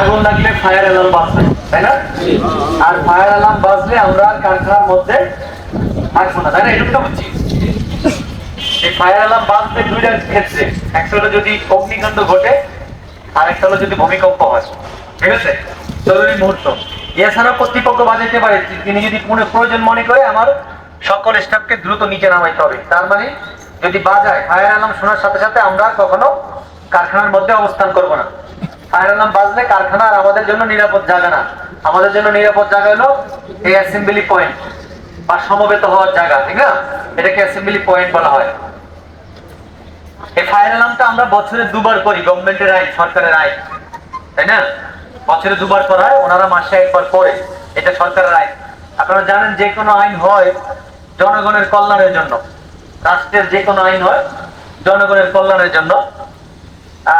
আগুন লাগলে fire alarm বাজবে তাই না? আর ফায়ার অ্যালার্ম বাজলে আমরা কারখানার মধ্যে থাকব না তাই না? এটুকু তো বুঝছি। এই ফায়ার অ্যালার্ম দুইটার ক্ষেত্রে একটা হলো যদি অগ্নিকাণ্ড ঘটে আর একটা হলো যদি ভূমিকম্প হয়। ঠিক আছে? জরুরি মুহূর্ত। এছাড়া কর্তৃপক্ষ বাজাইতে পারে তিনি যদি পুনে প্রয়োজন মনে করে আমার সকল স্টাফকে দ্রুত নিচে নামাইতে হবে। তার মানে যদি বাজায় ফায়ার অ্যালার্ম শোনার সাথে সাথে আমরা কখনো কারখানার মধ্যে অবস্থান করব না। ফায়ার অ্যালার্ম বাজলে কারখানা আর আমাদের জন্য নিরাপদ জায়গা না। আমাদের জন্য নিরাপদ জায়গা হলো এই অ্যাসেম্বলি পয়েন্ট বা সমবেত হওয়ার জায়গা, ঠিক না? এটাকে অ্যাসেম্বলি পয়েন্ট বলা হয়। এই ফায়ার অ্যালার্মটা আমরা বছরে দুবার করি গভর্নমেন্টের আইন, সরকারের আইন, তাই না? বছরে দুবার করা হয়, ওনারা মাসে একবার করে, এটা সরকারের আইন। আপনারা জানেন যে কোনো আইন হয় জনগণের কল্যাণের জন্য। রাষ্ট্রের যে কোনো আইন হয় জনগণের কল্যাণের জন্য।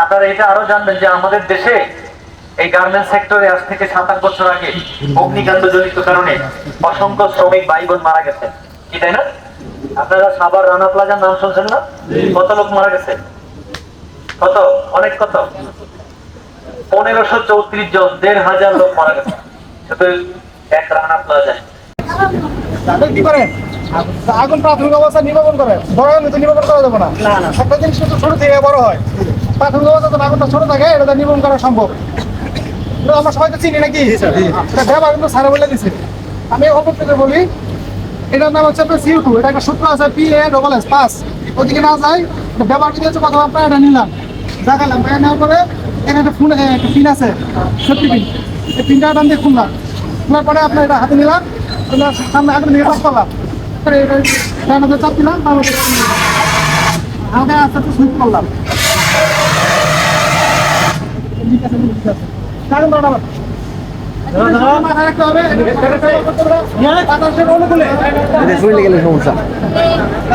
আপনারা এটা আরও জানবেন যে আমাদের দেশে এই গার্মেন্ট সেক্টরে আজ থেকে সাত আট বছর আগে অগ্নিকাণ্ড জনিত কারণে অসংখ্য শ্রমিক ভাই বোন মারা গেছে। কি তাই না? আপনারা সাবার রানা প্লাজার নাম শুনছেন না? কত লোক মারা গেছে? কত? অনেক কত? পনেরোশো চৌত্রিশ জন দেড় হাজার লোক মারা গেছে। শুধু এক রানা প্লাজায়। তাদের কি করে? আগুন প্রাথমিক অবস্থা নির্বাপন করে। বড় হলে তো নির্বাপন করা যাবে না। একটা জিনিস ছোট থেকে বড় হয়। প্রাথমিক অবস্থা তো আগুনটা ছোট থাকে এটা তো নির্বাপন করা সম্ভব। আমরা সবাই তো চিনি নাকি? এটা ব্যবহার কিন্তু সারা বলে দিছে। আমি থেকে বলি এটার নাম হচ্ছে আপনার সিউ টু এটা একটা সূত্র আছে P A double S pass ওদিকে না যায় ব্যবহার করে হচ্ছে কথা আপনার এটা নিলাম। দেখালাম এটা নেওয়ার পরে এখানে একটা ফোন একটা পিন আছে সেফটি পিন এই পিনটা টান দিয়ে খুললাম। খোলার পরে আপনার এটা হাতে নিলাম সামনে আগুন নিয়ে পাস করলাম ডান চাপ দিলাম। হালকা আস্তে আস্তে সুইচ করলাম। সমস্যা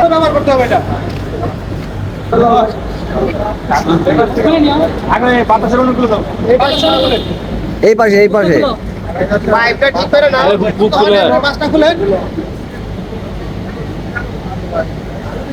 ব্যবহার করতে হবে এটা এই এই পাশে এই পাশে। পাইপটা ঠিক করে মাছটা খুলে।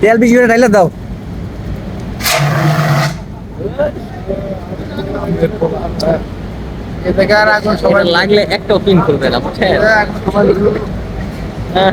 তেল বেশি করে ঢাইলে দাও। লাগলে একটাও পিন করবে না বুঝছেন? হ্যাঁ।